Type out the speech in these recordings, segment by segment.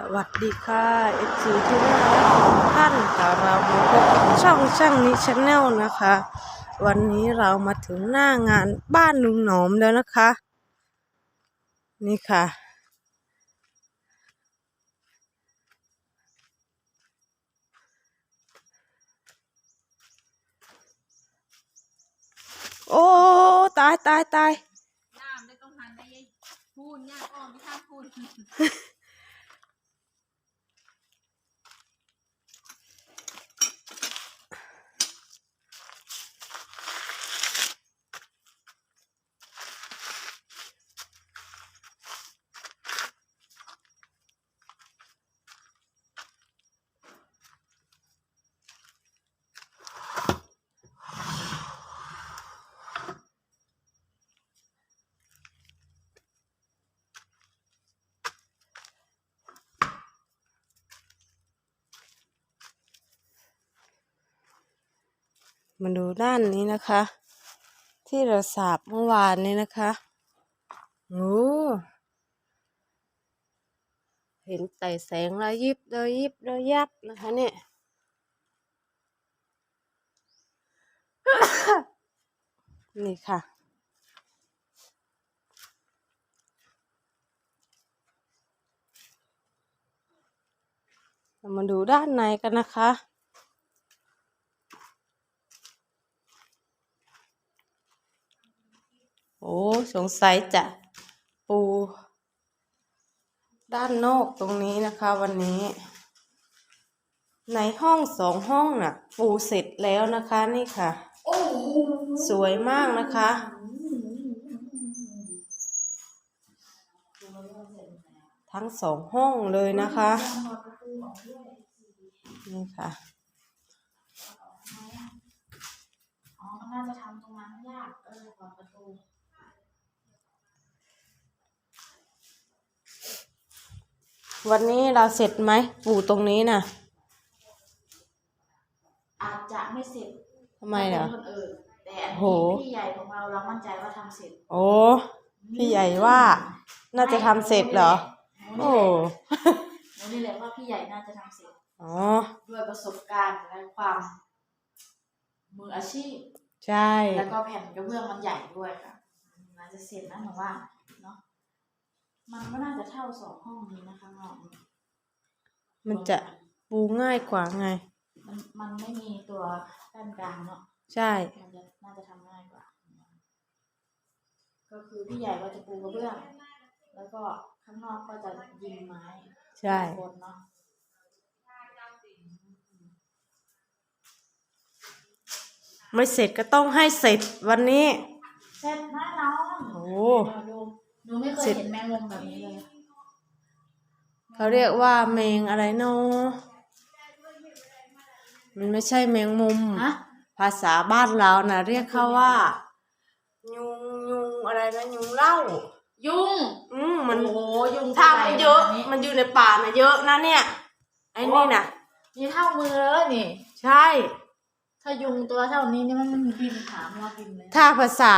สวัสดีค่ะเอฟซีที่น่ารักของท่านค่ะเรามาพบกับช่องช่างนี้ชาแนลนะคะ วันนี้เรามาถึงหน้างานบ้านลุงหนอมแล้วนะคะ นี่ค่ะ โอ้ตายตายตายน้ำได้ต้องหันได้ยัยพูนย่างอ้อมไม่ข้ามพูน มาดูด้านนี้นะคะ ที่เราสาบเมื่อวานนี้นะคะโอ้เห็นแต่แสงระยิบระยิบระยับนะคะเนี่ยนี่ค่ะเรามาดูด้านในกันนะคะ โอ้สงสัยจะปู ด้านนอกตรงนี้นะคะวันนี้ ในห้องสองห้องน่ะ ปูเสร็จแล้วนะคะนี่ค่ะ สวยมากนะคะ ทั้งสองห้องเลยนะคะ นี่ค่ะอ๋อน่าจะทำตรงนั้นยากเออเปิดประตู วันนี้เราเสร็จไหมปูตรงนี้น่ะ อาจจะไม่เสร็จทำไมเหรอเป็นคนอื่นแต่อันโห นี้พี่ใหญ่ของเราเรามั่นใจว่าทำเสร็จโอ้พี่ใหญ่ว่า น่าจะทำเสร็จเหรอหนูโอ้นี่แหละหนูนี่แหละว่าพี่ใหญ่น่าจะทำเสร็จ อ๋อด้วยประสบการณ์และความ มืออาชีพ ใช่ แล้วก็แผ่นกระเบื้องมันใหญ่ด้วยค่ะน่าจะเสร็จนะหนูว่าเนาะ มันก็น่าจะเท่าสองห้องนี้นะคะน้องมันจะปูง่ายกว่าไง มันมันไม่มีตัวด้านกลางเนาะใช่ มันจะน่าจะทำง่ายกว่า ก็คือพี่ใหญ่ก็จะปูกระเบื้อง แล้วก็ข้างนอกก็จะยิงไม้ใช่บนเนาะไม่เสร็จก็ต้องให้เสร็จวันนี้ เสร็จแน่นอนโอ้ดูดูไม่เค เสร็ยจเห็นแมงมุมแบบนี้เลยเขาเรียกว่าแมงอะไรเนาะมันไม่ใช่แมงมุม ฮะภาษาบ้านเรานะเรียกเขาว่า ยุงยุงอะไรนะยุงเหล้ายุงอืมมัน โอ้โหยุงถ้ามันเยอะตัวใหญ่แบบมันอยู่ในป่านะเยอะนะเนี่ย ไอ้นี่นะนี่เท่ามือเลยนี่ ใช่ ถ้ายุงตัวเท่านี้นี่มันบินหามาบินเลยถ้าภาษา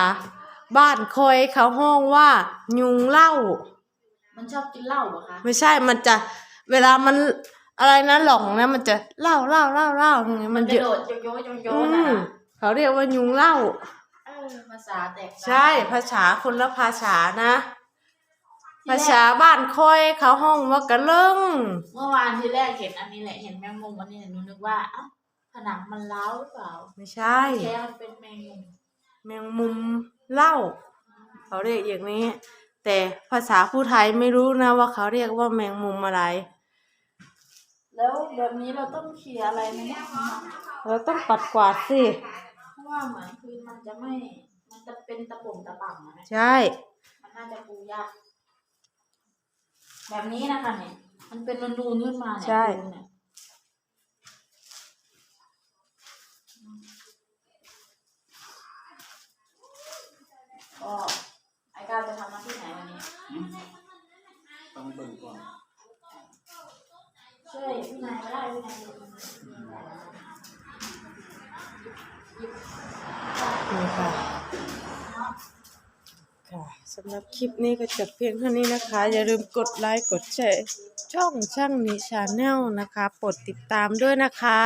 บ้านคอยเขาห้องว่า ยุงเหล้า มันชอบกินเหล้าเหรอคะ ไม่ใช่มันจะเวลามันอะไรนะหลงนะมันจะเล่าเล่าเล่าเล่าอย่างเงี้ยมันจะเยอะโดดโยโย่โยโย่อืนะมเขาเรียกว่ายุงเหล้าเออภาษาแตกต่างใช่ภาษาคนละภาษานะ ภาษาบ้านคอยเขาห้องว่ากระเลิงเมื่อวานที่แรกเห็นอันนี้แหละเห็นแมงมุมอันนี้หนูนึกว่าเอ้าผนังมันร้าวหรือเปล่าไม่ใช่ แค่มันเป็นแมงมุมแมงมุมเหล้าเขาเรียกอย่างนี้ แต่ภาษาผู้ไทยไม่รู้นะว่าเขาเรียกว่าแมงมุมอะไร แล้วแบบนี้เราต้องเคลียร์อะไรไหมเนี่ยเราต้องปัดกวาดสิ เพราะว่าเหมือนคือมันจะไม่ มันจะเป็นตะปุ่มตะป่ำนะใช่ มันน่าจะปูยาก แบบนี้นะคะเนี่ย มันเป็นนูนๆขึ้นมาเนี่ยใช่ปูเนี่ยก็ไอ้ก้าวจะทำหน้าที่ไหนวันนี้ ต้องเบิ่งก่อน ช่วยพี่นายก็ได้พี่นายนี่ค่ะ ค่ะสำหรับคลิปนี้ก็จบเพียงเท่านี้นะคะ อย่าลืมกดไลค์กดแชร์ช่องช่างนี้ชาแนลนะคะโปรดติดตามด้วยนะคะ